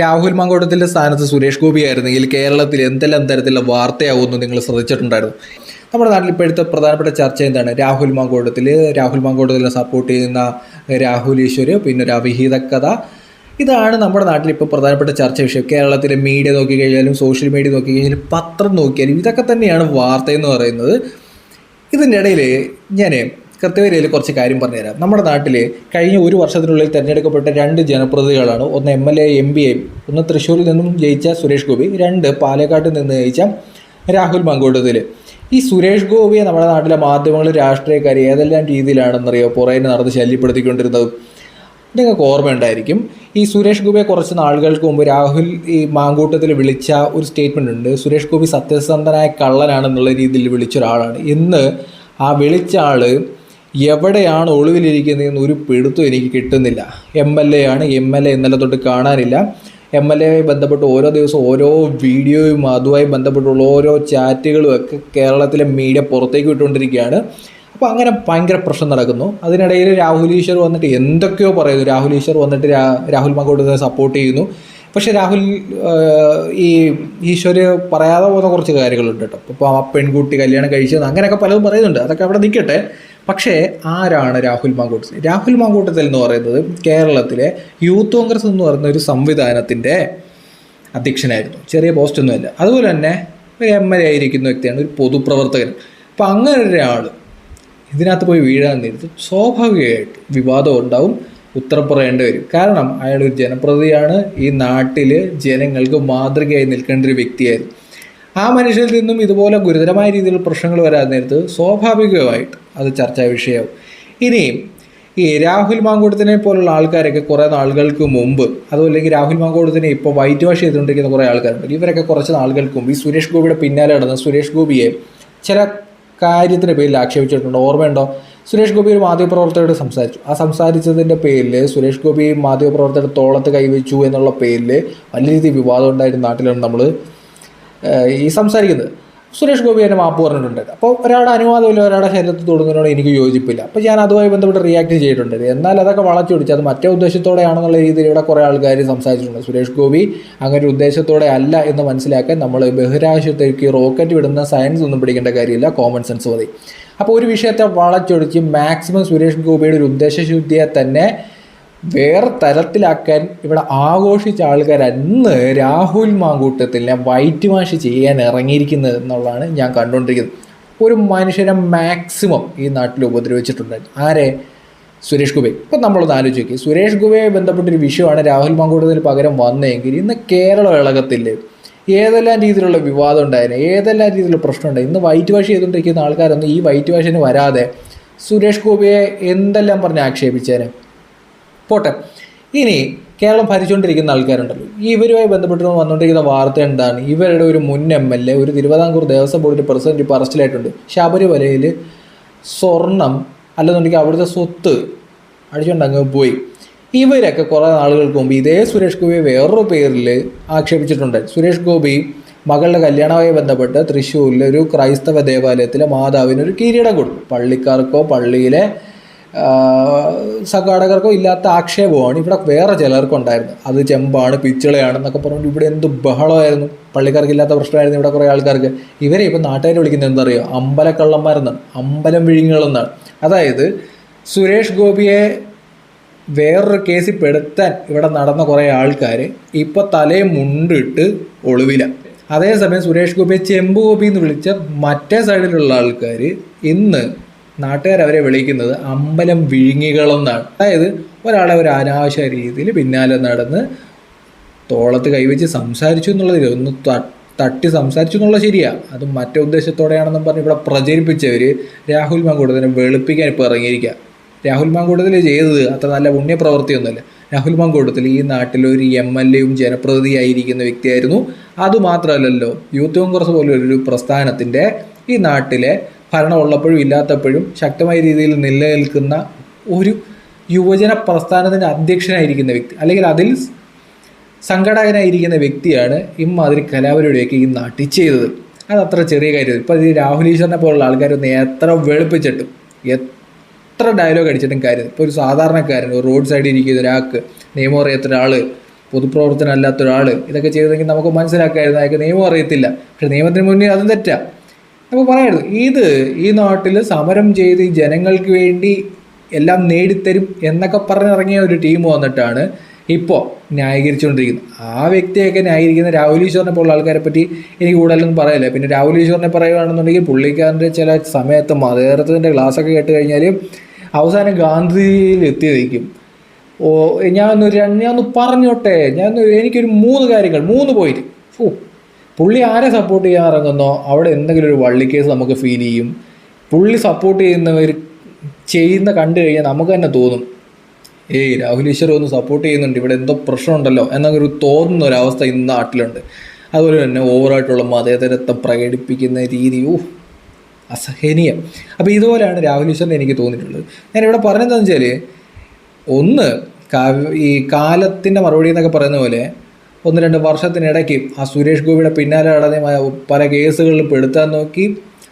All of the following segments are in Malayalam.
രാഹുൽ മങ്കോട്ടത്തിന്റെ സ്ഥാനത്ത് സുരേഷ് ഗോപി ആയിരുന്നെങ്കിൽ കേരളത്തിൽ എന്തെല്ലാം തരത്തിലുള്ള വാർത്തയാവുമെന്ന് നിങ്ങൾ ശ്രദ്ധിച്ചിട്ടുണ്ടായിരുന്നു. നമ്മുടെ നാട്ടിൽ ഇപ്പോഴത്തെ പ്രധാനപ്പെട്ട ചർച്ച എന്താണ്? രാഹുൽ മങ്കോട്ടത്തിൽ രാഹുൽ മങ്കോട്ടത്തിനെ സപ്പോർട്ട് ചെയ്യുന്ന രാഹുൽ ഈശ്വർ പിന്നെ ഒരു അവിഹിത കഥ. ഇതാണ് നമ്മുടെ നാട്ടിൽ ഇപ്പോൾ പ്രധാനപ്പെട്ട ചർച്ച വിഷയം. കേരളത്തിലെ മീഡിയ നോക്കിക്കഴിഞ്ഞാലും സോഷ്യൽ മീഡിയ നോക്കിക്കഴിഞ്ഞാലും പത്രം നോക്കിയാലും ഇതൊക്കെ തന്നെയാണ് വാർത്തയെന്ന് പറയുന്നത്. ഇതിന്റെ ഇടയിൽ ഞാൻ കൃത്യവരയിൽ കുറച്ച് കാര്യം പറഞ്ഞുതരാം. നമ്മുടെ നാട്ടിൽ കഴിഞ്ഞ ഒരു വർഷത്തിനുള്ളിൽ തിരഞ്ഞെടുക്കപ്പെട്ട രണ്ട് ജനപ്രതിനിധികളാണ്. ഒന്ന് M L A M P എയും ഒന്ന് തൃശ്ശൂരിൽ നിന്നും ജയിച്ച സുരേഷ് ഗോപി രണ്ട് പാലക്കാട്ടിൽ നിന്ന് ജയിച്ച രാഹുൽ മങ്കോട്ടത്തിൽ ഈ സുരേഷ് ഗോപിയെ നമ്മുടെ നാട്ടിലെ മാധ്യമങ്ങൾ രാഷ്ട്രീയക്കാർ ഏതെല്ലാം രീതിയിലാണെന്നറിയോ? പുറകെ നടന്ന് ശല്യപ്പെടുത്തിക്കൊണ്ടിരുന്നത്. നിങ്ങൾക്ക് ഓർമ്മയുണ്ടായിരിക്കും ഈ സുരേഷ് ഗോപിയെ കുറച്ച് നാളുകൾക്ക് മുമ്പ് രാഹുൽ ഈ മാങ്കൂട്ടത്തിൽ വിളിച്ച ഒരു സ്റ്റേറ്റ്മെന്റ് ഉണ്ട്. സുരേഷ് ഗോപി സത്യസന്ധനായ കള്ളനാണെന്നുള്ള രീതിയിൽ വിളിച്ച ഒരാളാണ്. ഇന്ന് ആ വിളിച്ച ആൾ എവിടെയാണ് ഒളിവിലിരിക്കുന്നതെന്ന് ഒരു പിടുത്തം എനിക്ക് കിട്ടുന്നില്ല. എം എൽ എ ആണ്. എം എൽ എ ഇന്നലെ തൊട്ട് കാണാനില്ല. എം എൽ എയുമായി ബന്ധപ്പെട്ട് ഓരോ ദിവസവും ഓരോ വീഡിയോയും അതുമായി ബന്ധപ്പെട്ടുള്ള ഓരോ ചാറ്റുകളും ഒക്കെ കേരളത്തിലെ മീഡിയ പുറത്തേക്ക് വിട്ടുകൊണ്ടിരിക്കുകയാണ്. അപ്പോൾ അങ്ങനെ ഭയങ്കര പ്രശ്നം നടക്കുന്നു. അതിനിടയിൽ രാഹുൽ ഈശ്വർ വന്നിട്ട് എന്തൊക്കെയോ പറയുന്നു. രാഹുൽ ഈശ്വർ വന്നിട്ട് രാഹുൽ മങ്കോട്ടിനെ സപ്പോർട്ട് ചെയ്യുന്നു. പക്ഷേ രാഹുൽ ഈ ഈശ്വർ പറയാതെ പോകുന്ന കുറച്ച് കാര്യങ്ങളുണ്ട് കേട്ടോ. ഇപ്പോൾ ആ പെൺകുട്ടി കല്യാണം കഴിച്ചത് അങ്ങനെയൊക്കെ പലതും പറയുന്നുണ്ട്. അതൊക്കെ അവിടെ നിൽക്കട്ടെ. പക്ഷേ ആരാണ് രാഹുൽ മാങ്കൂട്ടത്തിൽ? രാഹുൽ മാങ്കൂട്ടത്തിൽ എന്ന് പറയുന്നത് കേരളത്തിലെ യൂത്ത് കോൺഗ്രസ് എന്ന് പറയുന്ന ഒരു സംവിധാനത്തിന്റെ അധ്യക്ഷനായിരുന്നു. ചെറിയ പോസ്റ്റൊന്നുമല്ല. അതുപോലെ തന്നെ ഒരു എം എൽ എ ആയിരിക്കുന്ന വ്യക്തിയാണ് ഒരു പൊതുപ്രവർത്തകൻ. അപ്പം അങ്ങനെ ഒരാൾ ഇതിനകത്ത് പോയി വീഴാൻ നേരിട്ട് സ്വാഭാവികമായിട്ട് വിവാദം ഉണ്ടാവും ഉത്തരം പറയേണ്ടി വരും. കാരണം അയാൾ ഒരു ജനപ്രതിയാണ് ഈ നാട്ടിൽ ജനങ്ങൾക്ക് മാതൃകയായി നിൽക്കേണ്ട ഒരു വ്യക്തിയായിരുന്നു. ആ മനുഷ്യരിൽ നിന്നും ഇതുപോലെ ഗുരുതരമായ രീതിയിൽ പ്രശ്നങ്ങൾ വരാൻ നേരത്ത് സ്വാഭാവികമായിട്ട് അത് ചർച്ചാ വിഷയമാവും ഇനിയും ഈ രാഹുൽ മാങ്കൂട്ടത്തിനെ പോലുള്ള ആൾക്കാരൊക്കെ കുറേ നാളുകൾക്ക് മുമ്പ് അതുമല്ലെങ്കിൽ രാഹുൽ മാങ്കൂട്ടത്തിനെ ഇപ്പോൾ വൈറ്റ് വാഷ് ചെയ്തുകൊണ്ടിരിക്കുന്ന കുറേ ആൾക്കാരുണ്ട്. ഇവരൊക്കെ കുറച്ച് നാളുകൾക്ക് മുമ്പ് ഈ സുരേഷ് ഗോപിയുടെ പിന്നാലെ നടന്ന സുരേഷ് ഗോപിയെ ചില കാര്യത്തിന്റെ പേരിൽ ആക്ഷേപിച്ചിട്ടുണ്ട്. ഓർമ്മയുണ്ടോ? സുരേഷ് ഗോപി ഒരു മാധ്യമപ്രവർത്തകരോട് സംസാരിച്ചു. ആ സംസാരിച്ചതിന്റെ പേരിൽ സുരേഷ് ഗോപി മാധ്യമപ്രവർത്തകരുടെ തോളത്ത് കൈവച്ചു എന്നുള്ള പേരിൽ വലിയ രീതിയിൽ വിവാദം ഉണ്ടായിരുന്ന നാട്ടിലാണ് നമ്മൾ ഈ സംസാരിക്കുന്നത്. സുരേഷ് ഗോപി എന്റെ മാപ്പ് പറഞ്ഞിട്ടുണ്ട്. അപ്പോൾ ഒരാളുടെ അനുവാദമില്ല ഒരാളുടെ ശരീരത്തിൽ തൊടുന്നതിനോട് എനിക്ക് യോജിപ്പില്ല. അപ്പോൾ ഞാൻ അതുമായി ബന്ധപ്പെട്ട് റിയാക്ട് ചെയ്തിട്ടുണ്ട്. എന്നാൽ അതൊക്കെ വളച്ചൊടിച്ച് അത് മറ്റേ ഉദ്ദേശത്തോടെയാണെന്നുള്ള രീതിയിൽ ഇവിടെ കുറേ ആൾക്കാർ സംസാരിച്ചിട്ടുണ്ട്. സുരേഷ് ഗോപി അങ്ങനെ ഉദ്ദേശത്തോടെ അല്ല എന്ന് മനസ്സിലാക്കാൻ നമ്മൾ ബഹിരാകാശത്തേക്ക് റോക്കറ്റ് വിടുന്ന സയൻസ് ഒന്നും പിടിക്കേണ്ട കാര്യമില്ല. കോമൺ സെൻസ് മതി. അപ്പോൾ ഒരു വിഷയത്തെ വളച്ചൊടിച്ച് മാക്സിമം സുരേഷ് ഗോപിയുടെ ഒരു ഉദ്ദേശശുദ്ധിയെ തന്നെ വേറെ തരത്തിലാക്കാൻ ഇവിടെ ആഘോഷിച്ച ആൾക്കാർ അന്ന് രാഹുൽ മാങ്കൂട്ടത്തിനെ വൈറ്റ് വാഷ് ചെയ്യാൻ ഇറങ്ങിയിരിക്കുന്നത് എന്നുള്ളതാണ് ഞാൻ കണ്ടുകൊണ്ടിരിക്കുന്നത്. ഒരു മനുഷ്യനെ മാക്സിമം ഈ നാട്ടിൽ ഉപദ്രവിച്ചിട്ടുണ്ട്. ആരെ? സുരേഷ് ഗോപി. ഇപ്പം നമ്മളൊന്ന് ആലോചിക്കുക സുരേഷ് ഗോപിയെ ബന്ധപ്പെട്ടൊരു വിഷയമാണ് രാഹുൽ മാങ്കൂട്ടത്തിന് പകരം വന്നതെങ്കിൽ ഇന്ന് കേരളം ഇളകത്തില്ലേ ഏതെല്ലാം രീതിയിലുള്ള വിവാദം ഉണ്ടായിരുന്നു? ഏതെല്ലാം രീതിയിലുള്ള പ്രശ്നം ഉണ്ടായി? ഇന്ന് വൈറ്റ് വാഷ് ചെയ്തുകൊണ്ടിരിക്കുന്ന ആൾക്കാരൊന്നും ഈ വൈറ്റ് വാഷിന് വരാതെ സുരേഷ് ഗോപിയെ എന്തെല്ലാം പറഞ്ഞ് ആക്ഷേപിച്ചേനെ? പോട്ടെ. ഇനി കേരളം ഭരിച്ചുകൊണ്ടിരിക്കുന്ന ആൾക്കാരുണ്ടല്ലോ. ഇവരുമായി ബന്ധപ്പെട്ട് വന്നുകൊണ്ടിരിക്കുന്ന വാർത്ത എന്താണ്? ഇവരുടെ ഒരു മുൻ എം എൽ എ ഒരു തിരുവിതാംകൂർ ദേവസ്വം ബോർഡിന്റെ പ്രസിഡന്റ് ഇപ്പോൾ അറസ്റ്റിലായിട്ടുണ്ട്. ശബരിമലയിൽ സ്വർണം അല്ലെന്നുണ്ടെങ്കിൽ അവിടുത്തെ സ്വത്ത് അടിച്ചുകൊണ്ട് അങ്ങ് പോയി. ഇവരൊക്കെ കുറേ നാളുകൾക്ക് മുമ്പ് ഇതേ സുരേഷ് ഗോപിയെ വേറൊരു പേരിൽ ആക്ഷേപിച്ചിട്ടുണ്ട്. സുരേഷ് ഗോപി മകളുടെ കല്യാണവുമായി ബന്ധപ്പെട്ട് തൃശ്ശൂരിലെ ഒരു ക്രൈസ്തവ ദേവാലയത്തിലെ മാതാവിനൊരു കിരീടം കൊടുത്തു. പള്ളിക്കാർക്കോ പള്ളിയിലെ സംഘാടകർക്കോ ഇല്ലാത്ത ആക്ഷേപമാണ്. ഇവിടെ വേറെ ചിലർക്കുണ്ടായിരുന്നു. അത് ചെമ്പാണ് പിച്ചളയാണെന്നൊക്കെ പറഞ്ഞു ഇവിടെ എന്ത് ബഹളമായിരുന്നു. പള്ളിക്കാർക്ക് ഇല്ലാത്ത പ്രശ്നമായിരുന്നു ഇവിടെ കുറേ ആൾക്കാർക്ക്. ഇവരെ ഇപ്പം നാട്ടുകാർ വിളിക്കുന്നത് എന്താ അറിയോ അമ്പലക്കള്ളന്മാരെന്നാണ് അമ്പലം വിഴുങ്ങുകളെന്നാണ് അതായത് സുരേഷ് ഗോപിയെ വേറൊരു കേസിൽ പെടുത്താൻ ഇവിടെ നടന്ന കുറേ ആൾക്കാർ ഇപ്പോൾ തലയും മുണ്ടിട്ട് ഒളിവില. അതേസമയം സുരേഷ് ഗോപിയെ ചെമ്പ് ഗോപി എന്ന് വിളിച്ച മറ്റേ സൈഡിലുള്ള ആൾക്കാർ ഇന്ന് നാട്ടുകാർ അവരെ വിളിക്കുന്നത് അമ്പലം വിഴുങ്ങികളെന്നാണ്. അതായത് ഒരാളെ ഒരു അനാവശ്യ രീതിയിൽ പിന്നാലെ നടന്ന് തോളത്ത് കൈവച്ച് സംസാരിച്ചു എന്നുള്ളതിൽ ഒന്ന് തട്ടി സംസാരിച്ചു എന്നുള്ളത് ശരിയാ. അത് മറ്റേ ഉദ്ദേശത്തോടെയാണെന്നും പറഞ്ഞ് ഇവിടെ പ്രചരിപ്പിച്ചവർ രാഹുൽ മാങ്കൂട്ടത്തിനെ വെളുപ്പിക്കാൻ ഇപ്പോൾ ഇറങ്ങിയിരിക്കുക രാഹുൽ മാങ്കൂട്ടത്തിൽ ചെയ്തത് അത്ര നല്ല പുണ്യപ്രവൃത്തിയൊന്നുമല്ല രാഹുൽ മാങ്കൂട്ടത്തിൽ ഈ നാട്ടിലെ ഒരു എം എൽ എയും ജനപ്രതിനിധിയായിരിക്കുന്ന വ്യക്തിയായിരുന്നു. അതുമാത്രമല്ലല്ലോ യൂത്ത് കോൺഗ്രസ് പോലൊരു പ്രസ്ഥാനത്തിന്റെ ഈ നാട്ടിലെ ഭരണം ഉള്ളപ്പോഴും ഇല്ലാത്തപ്പോഴും ശക്തമായ രീതിയിൽ നിലനിൽക്കുന്ന ഒരു യുവജന പ്രസ്ഥാനത്തിന്റെ അധ്യക്ഷനായിരിക്കുന്ന വ്യക്തി അല്ലെങ്കിൽ അതിൽ സംഘടകനായിരിക്കുന്ന വ്യക്തിയാണ് ഇമ്മാതിരി കലാപരിപാടിയൊക്കെ ഈ നാട്ടിൽ ചെയ്തത്. അതത്ര ചെറിയ കാര്യം ഇപ്പോൾ ഈ രാഹുൽ ഈശ്വറിനെ പോലുള്ള ആൾക്കാരൊന്ന് എത്ര വെളുപ്പിച്ചിട്ടും എത്ര ഡയലോഗ് അടിച്ചിട്ടും കാര്യം ഇപ്പോൾ ഒരു സാധാരണക്കാരൻ ഒരു റോഡ് സൈഡിൽ ഇരിക്കുന്ന ഒരാൾക്ക് നിയമം അറിയാത്ത ഒരാൾ പൊതുപ്രവർത്തനം അല്ലാത്ത ഒരാൾ ഇതൊക്കെ ചെയ്തതെങ്കിൽ നമുക്ക് മനസ്സിലാക്കായിരുന്നു അയാൾക്ക് നിയമം അറിയത്തില്ല. പക്ഷെ നിയമത്തിന് മുന്നിൽ അതും തെറ്റാ. നമുക്ക് പറയരുത് ഇത് ഈ നാട്ടിൽ സമരം ചെയ്ത് ജനങ്ങൾക്ക് വേണ്ടി എല്ലാം നേടിത്തരും എന്നൊക്കെ പറഞ്ഞിറങ്ങിയ ഒരു ടീം വന്നിട്ടാണ് ഇപ്പോൾ ന്യായീകരിച്ചുകൊണ്ടിരിക്കുന്നത്. ആ വ്യക്തിയൊക്കെ ന്യായീകരിക്കുന്ന രാഹുൽ ഈശ്വറിനെ പോലുള്ള ആൾക്കാരെ പറ്റി എനിക്ക് കൂടുതലൊന്നും പറയില്ല. പിന്നെ രാഹുൽ ഈശ്വറിനെ പറയുകയാണെന്നുണ്ടെങ്കിൽ പുള്ളിക്കാരന്റെ ചില സമയത്ത് മതേതരത്തിന്റെ ക്ലാസ്സൊക്കെ കേട്ട് കഴിഞ്ഞാൽ അവസാനം ഗാന്ധിയിൽ എത്തി നിൽക്കും ഓ ഞാനൊന്ന് ഞാനൊന്ന് പറഞ്ഞോട്ടെ. ഞാൻ എനിക്കൊരു മൂന്ന് കാര്യങ്ങൾ മൂന്ന് പോയിട്ട് ഓ പുള്ളി ആരെ സപ്പോർട്ട് ചെയ്യാൻ ഇറങ്ങുന്നോ അവിടെ എന്തെങ്കിലും ഒരു വള്ളിക്കേസ് നമുക്ക് ഫീൽ ചെയ്യും. പുള്ളി സപ്പോർട്ട് ചെയ്യുന്നവർ ചെയ്യുന്ന കണ്ടു കഴിഞ്ഞാൽ നമുക്ക് തന്നെ തോന്നും ഏയ് രാഹുൽ ഈശ്വർ ഒന്ന് സപ്പോർട്ട് ചെയ്യുന്നുണ്ട് ഇവിടെ എന്തോ പ്രശ്നമുണ്ടല്ലോ എന്നൊക്കെ ഒരു തോന്നുന്ന ഒരവസ്ഥ ഇന്ന് നാട്ടിലുണ്ട്. അതുപോലെ തന്നെ ഓവറായിട്ടുള്ള മതേതരത്വം പ്രകടിപ്പിക്കുന്ന രീതി ഓ അസഹനീയം. അപ്പോൾ ഇതുപോലെയാണ് രാഹുൽ ഈശ്വറിനെ എനിക്ക് തോന്നിയിട്ടുള്ളത്. ഞാനിവിടെ പറഞ്ഞതെന്ന് വെച്ചാൽ ഒന്ന് ഈ കാലത്തിന്റെ മറുപടി എന്നൊക്കെ പറയുന്ന പോലെ ഒന്ന് രണ്ട് വർഷത്തിനിടയ്ക്ക് ആ സുരേഷ് ഗോപിയുടെ പിന്നാലെ നടന്ന പല കേസുകളിൽ പെടുത്താൻ നോക്കി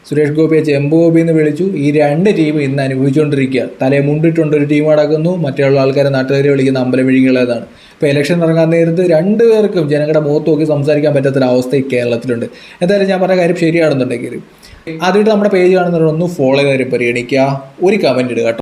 സുരേഷ് ഗോപിയെ ചെമ്പ് ഗോപി എന്ന് വിളിച്ചു. ഈ രണ്ട് ടീമും ഇന്ന് അനുഭവിച്ചുകൊണ്ടിരിക്കുക. തലേ മുണ്ടിട്ടുണ്ട് ഒരു ടീം അടക്കുന്നു മറ്റുള്ള ആൾക്കാരെ നാട്ടുകാരെ വിളിക്കുന്ന അമ്പലം വിഴികളേതാണ് ഇപ്പോൾ ഇലക്ഷൻ ഇറങ്ങാൻ നേരത്ത് രണ്ട് പേർക്കും ജനങ്ങളുടെ മുഖത്ത് നോക്കി സംസാരിക്കാൻ പറ്റാത്തൊരവസ്ഥ ഈ കേരളത്തിലുണ്ട്. എന്തായാലും ഞാൻ പറഞ്ഞ കാര്യം ശരിയാണെന്നുണ്ടെങ്കിൽ അതിട്ട് നമ്മുടെ പേജ് കാണുന്നവരൊന്ന് ഫോളോ ചെയ്ത് പരിഗണിക്കുക. ഒരു കമന്റ് ഇടുക